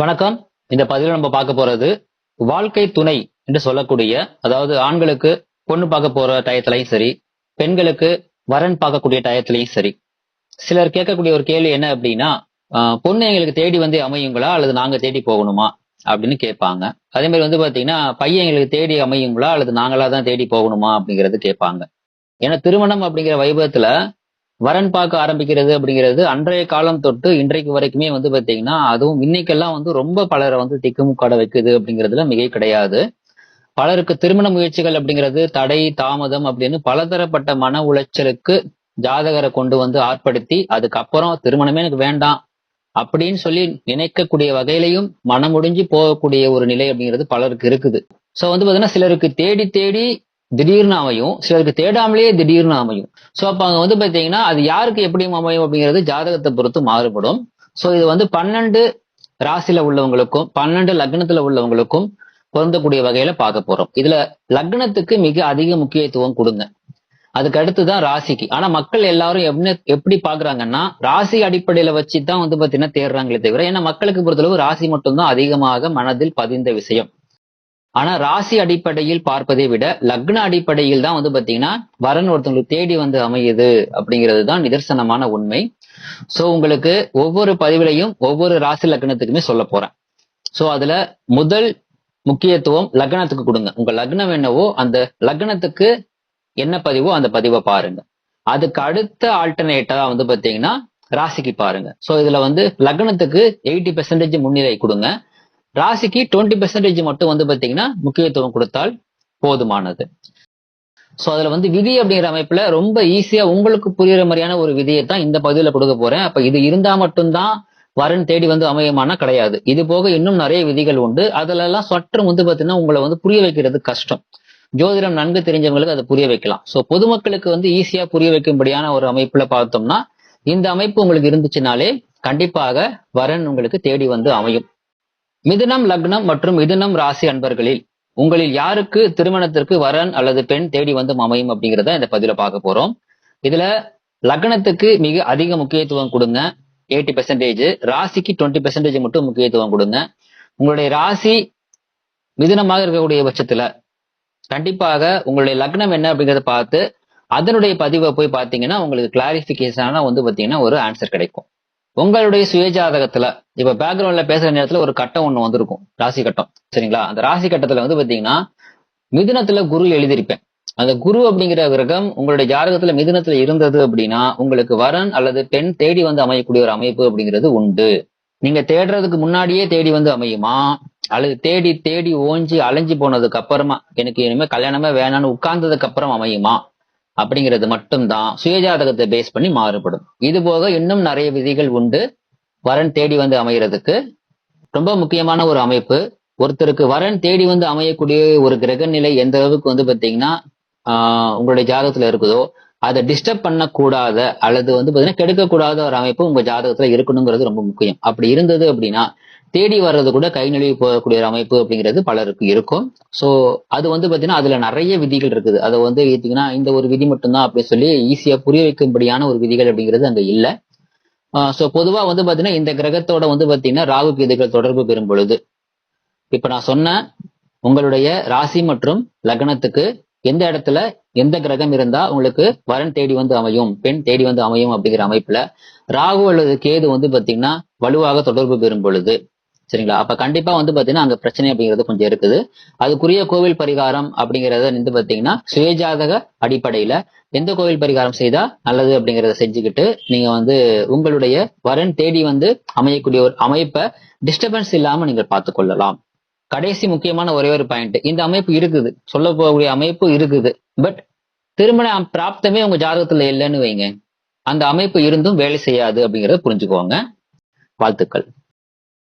வணக்கம். இந்த பதிவில் நம்ம பார்க்க போறது வாழ்க்கை துணை என்று சொல்லக்கூடிய அதாவது ஆண்களுக்கு பொண்ணு பார்க்க போற டயத்துலையும் சரி பெண்களுக்கு வரன் பார்க்கக்கூடிய டயத்திலையும் சரி. சிலர் கேட்கக்கூடிய ஒரு கேள்வி என்ன அப்படின்னா பொண்ணு எங்களுக்கு தேடி வந்து அமையுங்களா? அல்லது நாங்க தேடி போகணுமா? அப்படின்னு கேட்பாங்க. அதே மாதிரி வந்து பாத்தீங்கன்னா பையன் எங்களுக்கு தேடி அமையுங்களா? அல்லது நாங்களா தான் தேடி போகணுமா? அப்படிங்கறது கேட்பாங்க. ஏன்னா திருமணம் அப்படிங்கிற வைபவத்துல வரன் பார்க்க ஆரம்பிக்கிறது அப்படிங்கிறது அன்றைய காலம் தொட்டு இன்றைக்கு வரைக்குமே வந்து பார்த்தீங்கன்னா அதுவும் இன்னைக்கெல்லாம் வந்து ரொம்ப பலரை வந்து திக்குமுக்காட வைக்குது அப்படிங்கிறதுல மிகை கிடையாது. பலருக்கு திருமண முயற்சிகள் அப்படிங்கிறது தடை தாமதம் அப்படின்னு பலதரப்பட்ட மன உளைச்சலுக்கு ஜாதகரை கொண்டு வந்து ஆட்படுத்தி அதுக்கப்புறம் திருமணமே எனக்கு வேண்டாம் அப்படின்னு சொல்லி நினைக்கக்கூடிய வகையிலையும் மனமுடிஞ்சு போகக்கூடிய ஒரு நிலை அப்படிங்கிறது பலருக்கு இருக்குது. ஸோ வந்து பார்த்தீங்கன்னா சிலருக்கு தேடி தேடி திடீர்னு அமையும் சிலருக்கு தேடாமலேயே திடீர்னு அமையும் சோ அப்ப அங்கே வந்து பாத்தீங்கன்னா அது யாருக்கு எப்படி அமையும் அப்படிங்கிறது ஜாதகத்தை பொறுத்து மாறுபடும். சோ இது வந்து பன்னெண்டு ராசியில உள்ளவங்களுக்கும் பன்னெண்டு லக்னத்துல உள்ளவங்களுக்கும் பொருந்தக்கூடிய வகையில பார்க்க போறோம். இதுல லக்னத்துக்கு மிக அதிக முக்கியத்துவம் கொடுங்க. அதுக்கு அடுத்துதான் ராசிக்கு. ஆனா மக்கள் எல்லாரும் என்ன எப்படி பாக்குறாங்கன்னா ராசி அடிப்படையில வச்சு தான் வந்து பாத்தீங்கன்னா தேடுறாங்களே தவிர ஏன்னா மக்களுக்கு பொறுத்தளவு ராசி மட்டும்தான் அதிகமாக மனதில் பதிந்த விஷயம். ஆனா ராசி அடிப்படையில் பார்ப்பதை விட லக்ன அடிப்படையில் தான் வந்து பாத்தீங்கன்னா வரன் ஒருத்தவங்களுக்கு தேடி வந்து அமையுது அப்படிங்கிறது தான் நிதர்சனமான உண்மை. சோ உங்களுக்கு ஒவ்வொரு பதிவிலையும் ஒவ்வொரு ராசி லக்னத்துக்குமே சொல்ல போறேன். சோ அதுல முதல் முக்கியத்துவம் லக்னத்துக்கு கொடுங்க. உங்க லக்னம் என்னவோ அந்த லக்னத்துக்கு என்ன பதிவோ அந்த பதிவை பாருங்க. அதுக்கு அடுத்த ஆல்டர்னேட்டா வந்து பாத்தீங்கன்னா ராசிக்கு பாருங்க. சோ இதுல வந்து லக்னத்துக்கு எயிட்டி பெர்சன்டேஜ் முன்னிலை கொடுங்க. ராசிக்கு டுவெண்ட்டி பெர்சன்டேஜ் மட்டும் வந்து பாத்தீங்கன்னா முக்கியத்துவம் கொடுத்தால் போதுமானது. சோ அதுல வந்து விதி அப்படிங்கிற அமைப்புல ரொம்ப ஈஸியா உங்களுக்கு புரியுற மாதிரியான ஒரு விதியை தான் இந்த பகுதியில் கொடுக்க போறேன். அப்ப இது இருந்தா மட்டும்தான் வரன் தேடி வந்து அமையமானா கிடையாது. இது போக இன்னும் நிறைய விதிகள் உண்டு. அதுல எல்லாம் சற்று வந்து பாத்தீங்கன்னா உங்களை வந்து புரிய வைக்கிறது கஷ்டம். ஜோதிடம் நன்கு தெரிஞ்சவங்களுக்கு அதை புரிய வைக்கலாம். ஸோ பொதுமக்களுக்கு வந்து ஈஸியா புரிய வைக்கும்படியான ஒரு அமைப்புல பார்த்தோம்னா இந்த அமைப்பு உங்களுக்கு இருந்துச்சுனாலே கண்டிப்பாக வரன் உங்களுக்கு தேடி வந்து அமையும். மிதுனம் லக்னம் மற்றும் மிதுனம் ராசி அன்பர்களில் உங்களில் யாருக்கு திருமணத்திற்கு வரன் அல்லது பெண் தேடி வந்து அமையும் அப்படிங்கிறத இந்த பதில பார்க்க போறோம். இதுல லக்னத்துக்கு மிக அதிக முக்கியத்துவம் கொடுங்க. எயிட்டி பெர்சன்டேஜ் ராசிக்கு டுவெண்ட்டி பெர்சன்டேஜ் மட்டும் முக்கியத்துவம் கொடுங்க. உங்களுடைய ராசி மிதுனமாக இருக்கக்கூடிய பட்சத்துல கண்டிப்பாக உங்களுடைய லக்னம் என்ன அப்படிங்கறத பார்த்து அதனுடைய பதிவை போய் பார்த்தீங்கன்னா உங்களுக்கு கிளாரிஃபிகேஷனாக வந்து பார்த்தீங்கன்னா ஒரு ஆன்சர் கிடைக்கும். உங்களுடைய சுயஜாதகத்துல இப்ப பேக்ரவுண்ட்ல பேசுற நேரத்துல ஒரு கட்டம் ஒண்ணு வந்திருக்கும் ராசி கட்டம் சரிங்களா? அந்த ராசி கட்டத்துல வந்து பாத்தீங்கன்னா மிதுனத்துல குரு எழுதியிருப்பேன். அந்த குரு அப்படிங்கிற கிரகம் உங்களுடைய ஜாதகத்துல மிதுனத்துல இருந்தது அப்படின்னா உங்களுக்கு வரன் அல்லது பெண் தேடி வந்து அமையக்கூடிய ஒரு அமைப்பு அப்படிங்கிறது உண்டு. நீங்க தேடுறதுக்கு முன்னாடியே தேடி வந்து அமையுமா? அல்லது தேடி தேடி ஓஞ்சி அலைஞ்சு போனதுக்கு அப்புறமா எனக்கு இனிமே கல்யாணமே வேணாம்னு உட்கார்ந்ததுக்கு அப்புறம் அமையுமா? அப்படிங்கிறது மட்டும்தான் சுயஜாதகத்தை பேஸ் பண்ணி மாறுபடும். இது போக இன்னும் நிறைய விதிகள் உண்டு. வரன் தேடி வந்து அமைகிறதுக்கு ரொம்ப முக்கியமான ஒரு அமைப்பு. ஒருத்தருக்கு வரன் தேடி வந்து அமையக்கூடிய ஒரு கிரக நிலை எந்த அளவுக்கு வந்து பாத்தீங்கன்னா ஆஹ் உங்களுடைய ஜாதகத்துல இருக்குதோ அதை டிஸ்டர்ப் பண்ணக்கூடாத அல்லது வந்து பார்த்தீங்கன்னா கெடுக்கக்கூடாத ஒரு அமைப்பு உங்க ஜாதகத்துல இருக்கணுங்கிறது ரொம்ப முக்கியம். அப்படி இருந்தது அப்படின்னா தேடி வர்றது கூட கை நழுவி போகக்கூடிய ஒரு அமைப்பு அப்படிங்கிறது பலருக்கு இருக்கும். ஸோ அது வந்து பார்த்தீங்கன்னா அதுல நிறைய விதிகள் இருக்குது. அதை வந்து எடுத்தீங்கன்னா இந்த ஒரு விதி மட்டும்தான் அப்படின்னு சொல்லி ஈஸியா புரிய வைக்கும்படியான ஒரு விதிகள் அப்படிங்கிறது அங்கே இல்லை. ஸோ பொதுவாக வந்து பார்த்தீங்கன்னா இந்த கிரகத்தோட வந்து பார்த்தீங்கன்னா ராகு கேதுகள் தொடர்பு பெறும் பொழுது இப்போ நான் சொன்ன உங்களுடைய ராசி மற்றும் லக்னத்துக்கு எந்த இடத்துல எந்த கிரகம் இருந்தா உங்களுக்கு வரன் தேடி வந்து அமையும் பெண் தேடி வந்து அமையும் அப்படிங்கிற அமைப்புல ராகு அல்லது கேது வந்து பாத்தீங்கன்னா வலுவாக தொடர்பு பெறும் பொழுது. சரிங்களா? அப்ப கண்டிப்பா வந்து பாத்தீங்கன்னா அங்க பிரச்சனை அப்படிங்கிறது கொஞ்சம் இருக்குது. அதுக்குரிய கோவில் பரிகாரம் அப்படிங்கறத வந்து பாத்தீங்கன்னா சுயஜாதக அடிப்படையில எந்த கோவில் பரிகாரம் செய்தா நல்லது அப்படிங்கறத செஞ்சுக்கிட்டு நீங்க வந்து உங்களுடைய வரன் தேடி வந்து அமையக்கூடிய ஒரு அமைப்பை டிஸ்டர்பன்ஸ் இல்லாம நீங்கள் பார்த்து கொள்ளலாம். கடைசி முக்கியமான ஒரே ஒரு பாயிண்ட் இந்த அமைப்பு இருக்குது. சொல்ல போகக்கூடிய அமைப்பு இருக்குது. பட் திருமண பிராப்தமே உங்க ஜாதகத்துல இல்லைன்னு வைங்க. அந்த அமைப்பு இருந்தும் வேலை செய்யாது அப்படிங்கறத புரிஞ்சுக்கோங்க. வாழ்த்துக்கள்.